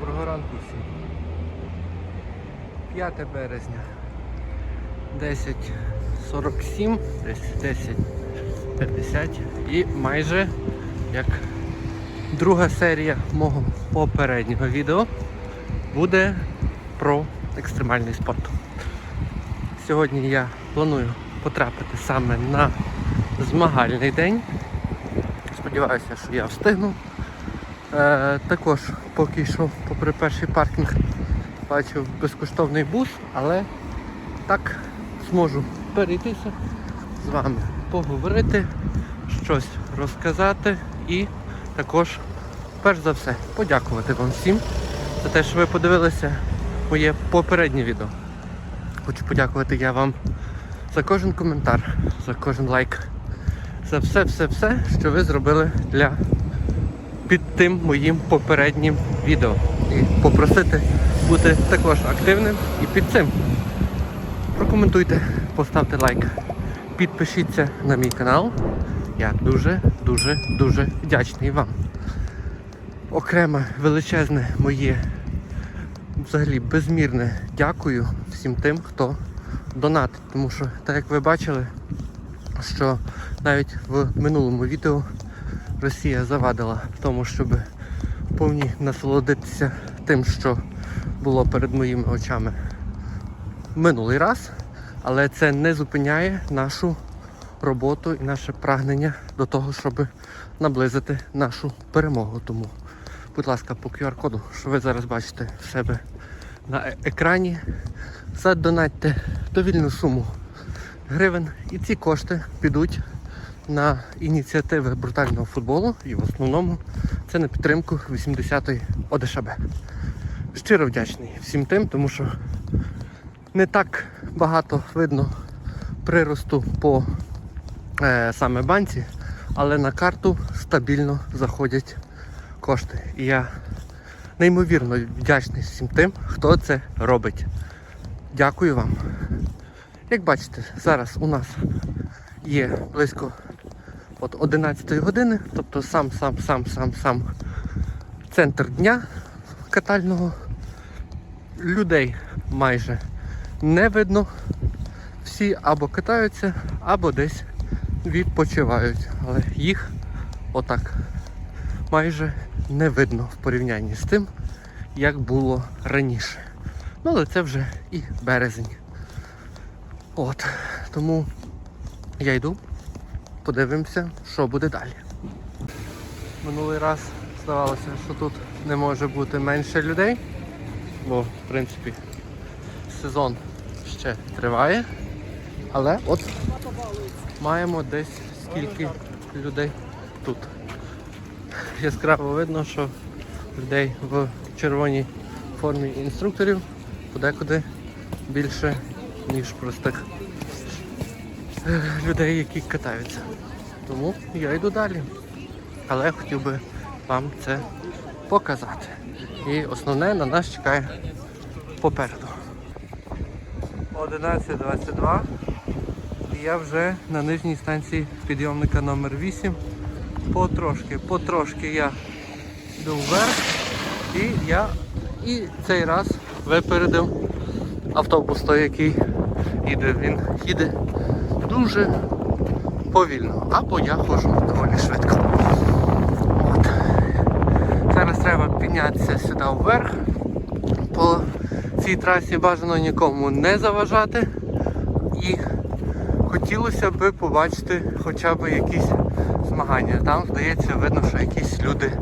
Доброго ранку всім. 5 березня. 10.47, десь 10.50 і майже як друга серія мого попереднього відео буде про екстремальний спорт. Сьогодні я планую потрапити саме на змагальний день. Сподіваюся, що я встигну. Е, також поки йшов попри перший паркінг, бачив безкоштовний бус, але так зможу перейтися з вами, поговорити, щось розказати і також, перш за все, подякувати вам всім за те, що ви подивилися моє попереднє відео. Хочу подякувати я вам за кожен коментар, за кожен лайк, за все-все-все, що ви зробили для під тим моїм попереднім відео. І попросити бути також активним і під цим. Прокоментуйте, поставте лайк, підпишіться на мій канал. Я дуже, дуже, дуже вдячний вам. Окреме величезне моє взагалі безмірне дякую всім тим, хто донатить. Тому що, так як ви бачили, що навіть в минулому відео Росія завадила в тому, щоб повні насолодитися тим, що було перед моїми очами минулий раз, але це не зупиняє нашу роботу і наше прагнення до того, щоб наблизити нашу перемогу. Тому, будь ласка, по QR-коду, що ви зараз бачите в себе на е- екрані, задонатьте довільну суму гривень, і ці кошти підуть на ініціативи брутального футболу і в основному це на підтримку 80-ї ОДШБ. Щиро вдячний всім тим, тому що не так багато видно приросту по е, саме банці, але на карту стабільно заходять кошти. І я неймовірно вдячний всім тим, хто це робить. Дякую вам. Як бачите, зараз у нас є близько от 11 години, тобто сам сам сам сам сам центр дня катального. Людей майже не видно. Всі або катаються, або десь відпочивають. Але їх отак майже не видно в порівнянні з тим, як було раніше. Ну, але це вже і березень. От. Тому я йду, подивимося, що буде далі. Минулий раз здавалося, що тут не може бути менше людей, бо в принципі сезон ще триває. Але от маємо десь скільки людей тут. Яскраво видно, що людей в червоній формі інструкторів подекуди більше, ніж простих людей, які катаються. Тому я йду далі. Але я хотів би вам це показати. І основне на нас чекає попереду. 11.22 і я вже на нижній станції підйомника номер 8 Потрошки, потрошки я йду вверх і я і цей раз випередив автобус той, який їде. Він їде дуже повільно, або я ходжу доволі швидко. От. Зараз треба піднятися сюди вверх. По цій трасі бажано нікому не заважати. І хотілося б побачити хоча б якісь змагання. Там, здається, видно, що якісь люди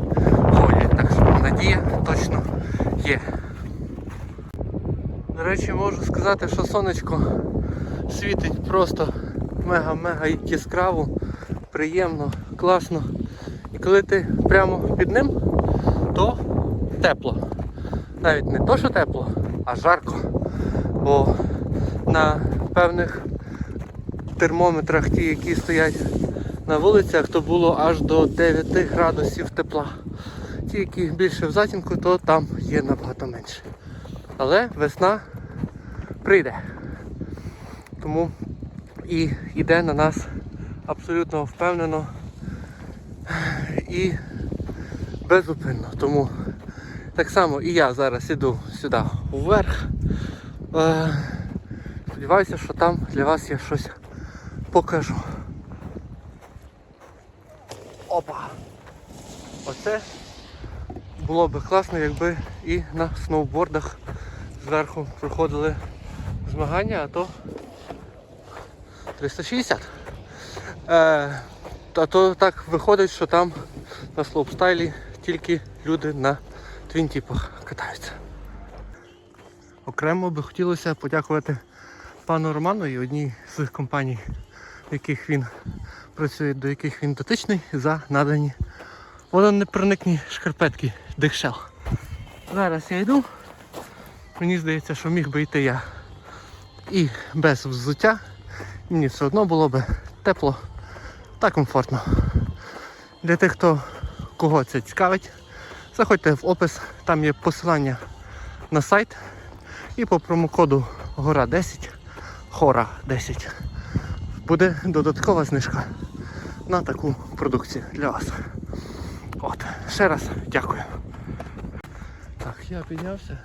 ходять. Так що надія точно є. До речі, можу сказати, що сонечко світить просто мега-мега яскраво, приємно, класно. І коли ти прямо під ним, то тепло. Навіть не то, що тепло, а жарко. Бо на певних термометрах, ті, які стоять на вулицях, то було аж до 9 градусів тепла. Ті, які більше в затінку, то там є набагато менше. Але весна прийде. Тому і йде на нас абсолютно впевнено і безупинно. Тому Так само і я зараз іду сюди вверх. Е, сподіваюся, що там для вас я щось покажу. Опа! Оце було би класно, якби і на сноубордах зверху проходили змагання, а то 360. Е, а то так виходить, що там на слоупстайлі тільки люди на твінтіпах катаються. Окремо би хотілося подякувати пану Роману і одній з компаній, в яких він працює, до яких він дотичний, за надані водонепроникні шкарпетки Декшел. Зараз я йду. Мені здається, що міг би йти я і без взуття. Мені все одно було би тепло та комфортно. Для тих, хто кого це цікавить, заходьте в опис, там є посилання на сайт. І по промокоду Гора 10, Хора 10 буде додаткова знижка на таку продукцію для вас. От, ще раз дякую. Так, я піднявся.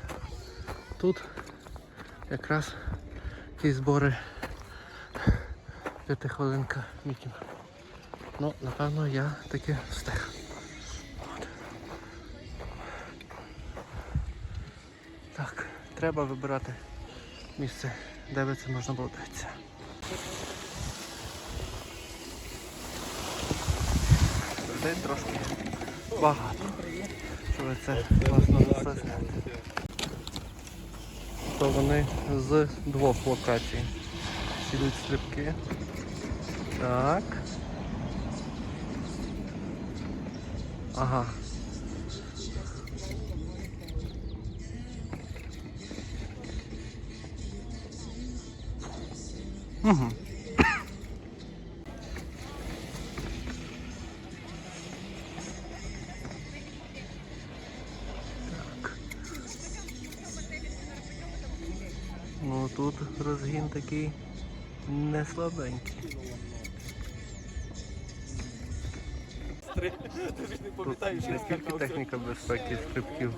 Тут якраз ті збори п'ятихвилинка мітінг. Ну, напевно, я таки встиг. От. Так, треба вибирати місце, де би це можна було дивитися. Людей трошки багато. Щоб це власно все. То вони з двох локацій. Ідуть стрибки. Так. Ага. Угу. Так. Ну тут розгін такий не слабенький. Тут не тільки техніка безпеки стрибків,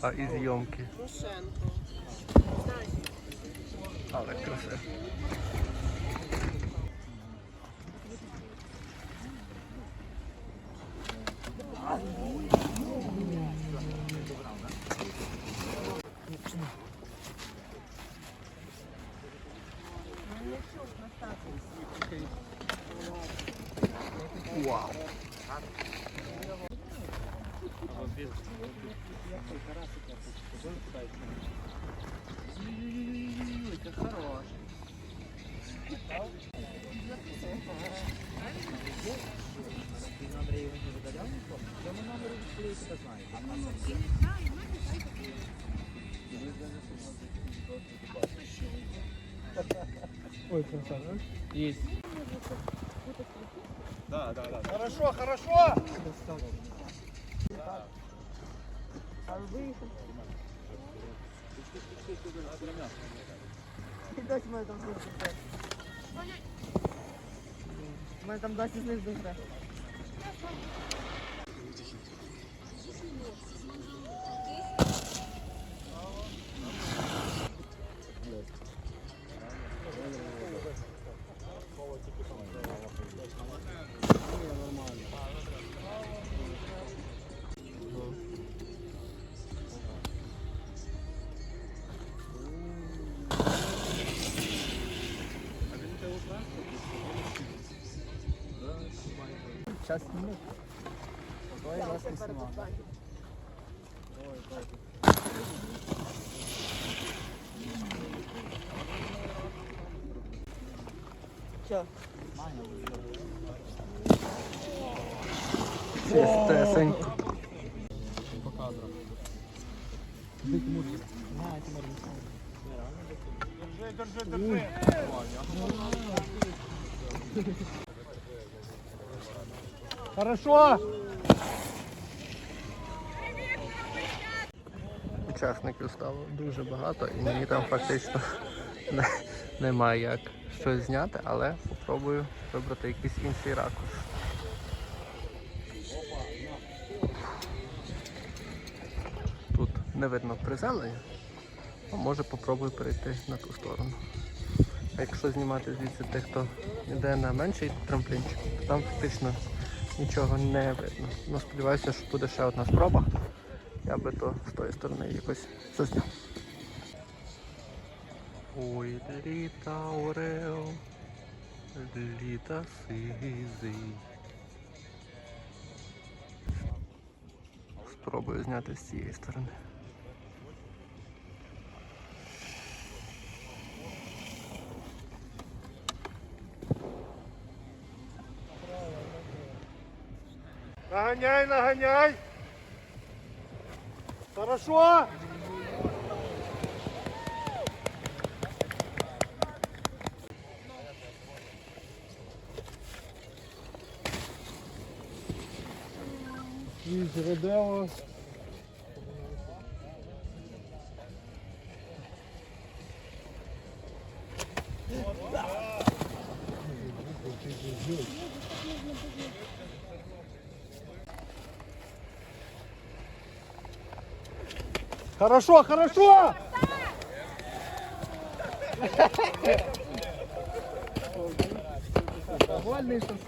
а і зйомки. Але красиво. Вау. Ой, красавчик. Есть. Хорошо, хорошо! Досі мы там знизу Мы там досі знизу Сейчас сниму. Ой, вас не. Що? Чистесенько. По кадрам. Держи, держи, держи. Хорошо! Учасників стало дуже багато і мені там фактично не, немає як щось зняти, але спробую вибрати якийсь інший ракурс. Тут не видно приземлення, а може попробую перейти на ту сторону. А якщо знімати звідси тих, хто йде на менший трамплінчик, то там фактично нічого не видно. Ну, сподіваюся, що буде ще одна спроба. Я би то з тої сторони якось засняв. Ой, літа орел, літа сизий. Спробую зняти з цієї сторони. Наганяй, наганяй. Хорошо. Із Родео. Хорошо, хорошо! Вольный сосок.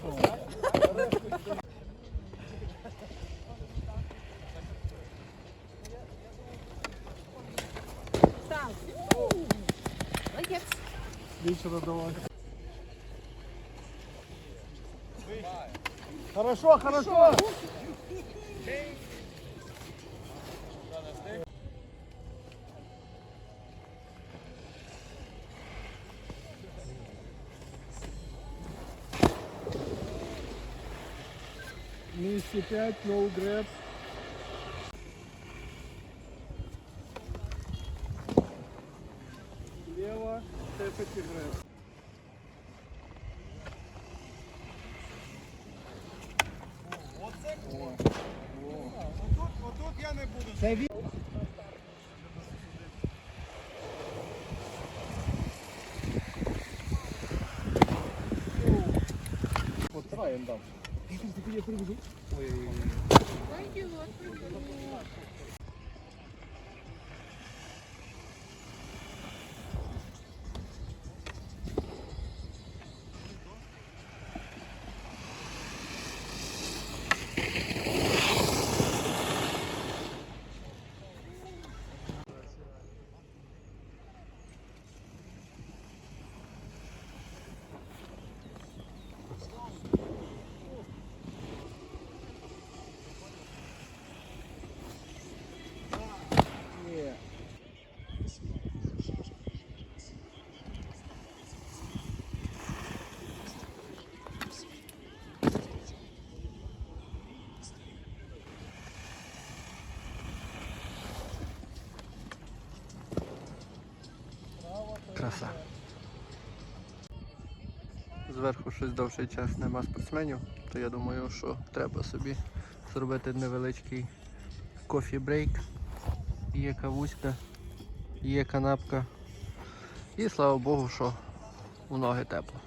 Вечера давай. Хорошо, хорошо. Миссия 205, no grab. Лево, тэпать и грэп. Це він. Потраєм дав. Oi, oi, oi. Краса. Зверху щось довший час нема спортсменів, то я думаю, що треба собі зробити невеличкий кофі-брейк. Є кавуська, є канапка. І слава Богу, що у ноги тепло.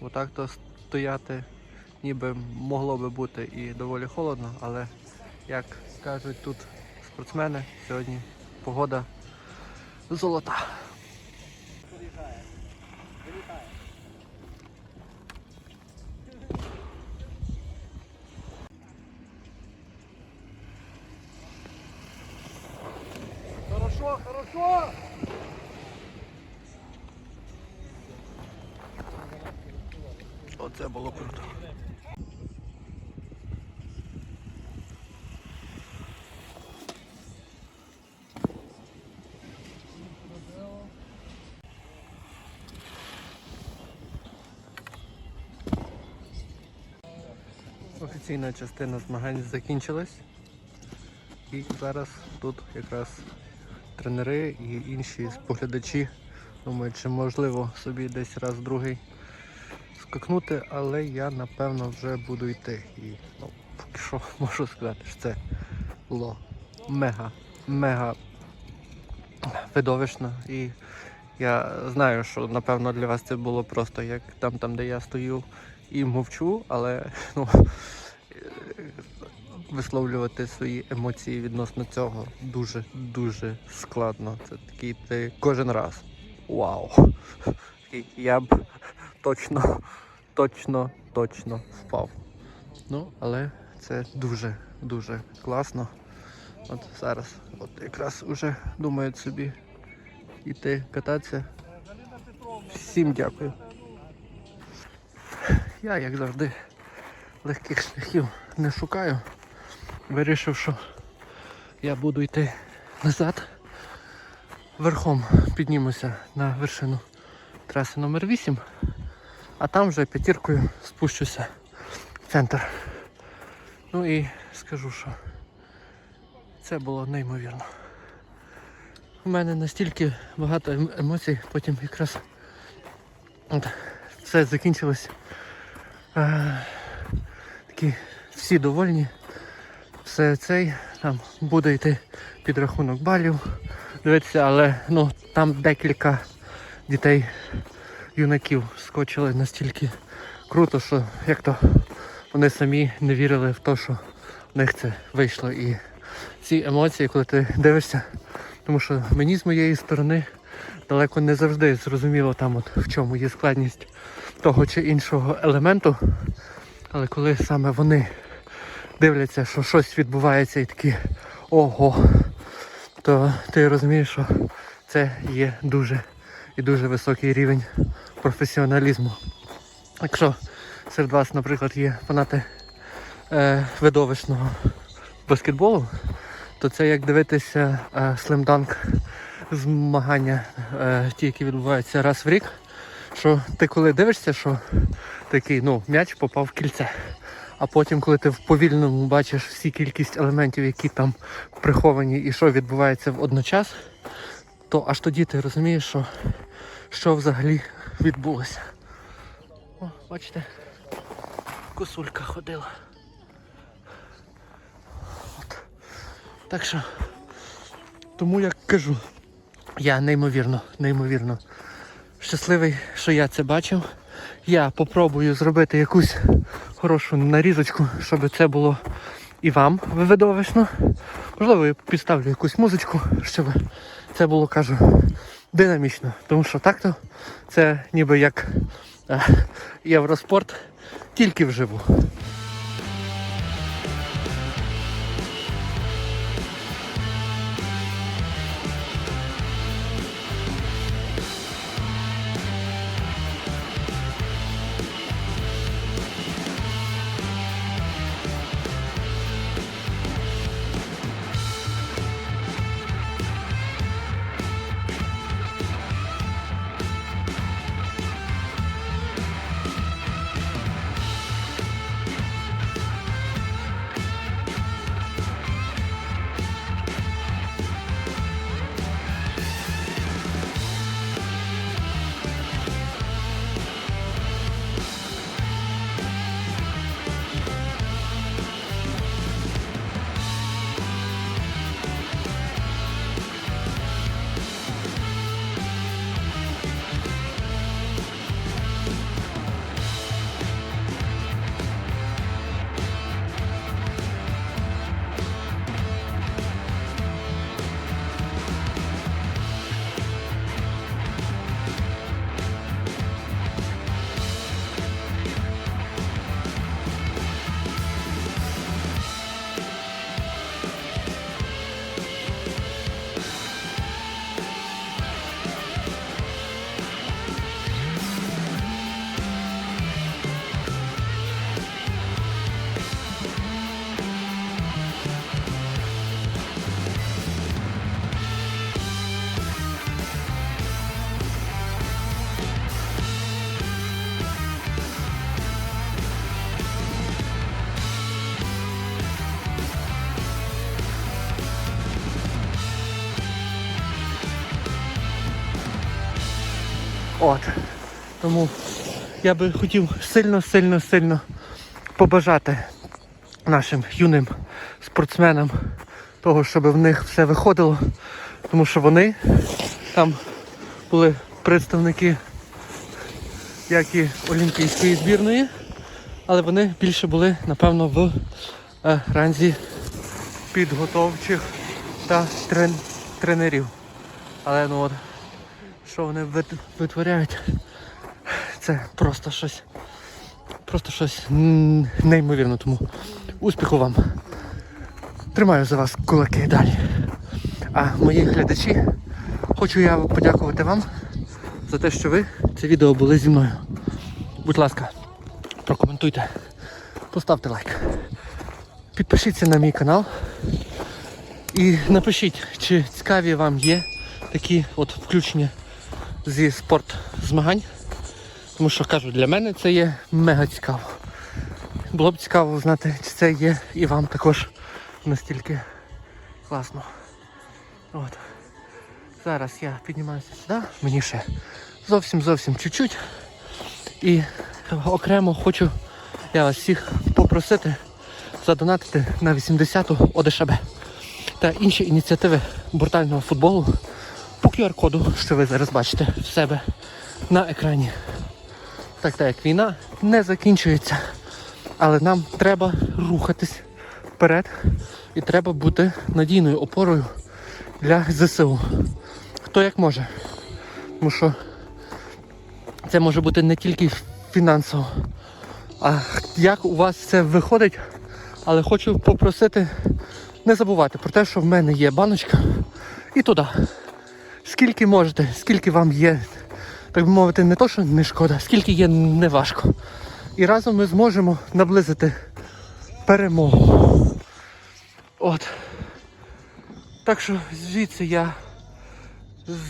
Отак то стояти ніби могло би бути і доволі холодно, але як кажуть тут спортсмени, сьогодні погода золота. Хорошо, хорошо! Оце було круто. Офіційна частина змагань закінчилась. І зараз тут якраз тренери і інші споглядачі думають, чи можливо собі десь раз другий скакнути, але я напевно вже буду йти. І ну, поки що можу сказати, що це було мега, мега видовищно. І я знаю, що напевно для вас це було просто як там, там де я стою і мовчу, але ну, висловлювати свої емоції відносно цього дуже дуже складно. Це такий ти кожен раз. Вау! Я б точно, точно, точно впав. Ну, але це дуже, дуже класно. От зараз, от якраз уже думають собі йти кататися. Всім дякую. Я, як завжди, легких шляхів не шукаю. Вирішив, що я буду йти назад. Верхом піднімуся на вершину траси номер 8 а там вже п'ятіркою спущуся в центр. Ну і скажу, що це було неймовірно. У мене настільки багато ем- емоцій, потім якраз все закінчилось. Е, такі всі довольні. Все цей там буде йти підрахунок балів. Дивіться, але ну там декілька дітей, юнаків скочили настільки круто, що як то вони самі не вірили в те, що в них це вийшло. І ці емоції, коли ти дивишся, тому що мені з моєї сторони далеко не завжди зрозуміло там, от в чому є складність того чи іншого елементу. Але коли саме вони дивляться, що щось відбувається і такі ого, то ти розумієш, що це є дуже і дуже високий рівень професіоналізму. Якщо серед вас, наприклад, є фанати е, видовищного баскетболу, то це як дивитися е, слемданк змагання, е, ті, які відбуваються раз в рік. Що ти коли дивишся, що такий ну, м'яч попав в кільце. А потім, коли ти в повільному бачиш всі кількість елементів, які там приховані і що відбувається водночас, то аж тоді ти розумієш, що, що взагалі відбулося. О, бачите, косулька ходила. От. Так що, тому як кажу, я неймовірно, неймовірно щасливий, що я це бачив. Я попробую зробити якусь хорошу нарізочку, щоб це було і вам видовищно. Можливо, я підставлю якусь музичку, щоб це було, кажу, динамічно. Тому що так-то це ніби як е, євроспорт, тільки вживу. От. Тому я би хотів сильно, сильно, сильно побажати нашим юним спортсменам того, щоб в них все виходило. Тому що вони там були представники як і Олімпійської збірної, але вони більше були, напевно, в е, ранзі підготовчих та трен, тренерів. Але ну от, що вони витворяють, це просто щось. Просто щось м, неймовірно. Тому успіху вам. Тримаю за вас кулаки далі. А мої глядачі, хочу я подякувати вам за те, що ви це відео були зі мною. Будь ласка, прокоментуйте, поставте лайк. Підпишіться на мій канал і напишіть, чи цікаві вам є такі от включення зі спорт змагань. Тому що кажу, для мене це є мега цікаво. Було б цікаво знати, чи це є і вам також настільки класно. От. Зараз я піднімаюся сюди, мені ще зовсім зовсім чуть-чуть. І окремо хочу я вас всіх попросити задонатити на 80-ту ОДШБ та інші ініціативи брутального футболу по QR-коду, що ви зараз бачите в себе на екрані. Так, так як війна не закінчується, але нам треба рухатись вперед і треба бути надійною опорою для ЗСУ. Хто як може. Тому що це може бути не тільки фінансово, а як у вас це виходить. Але хочу попросити не забувати про те, що в мене є баночка і туди. Скільки можете, скільки вам є, так би мовити, не то, що не шкода, скільки є не важко. І разом ми зможемо наблизити перемогу. От. Так що звідси я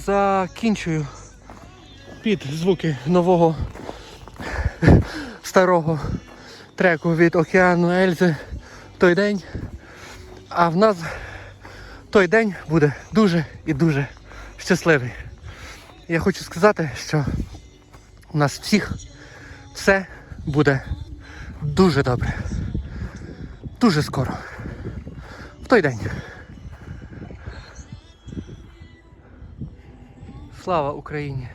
закінчую під звуки нового старого треку від океану Ельзи той день. А в нас той день буде дуже і дуже щасливий. Я хочу сказати, що у нас всіх все буде дуже добре. Дуже скоро. В той день. Слава Україні!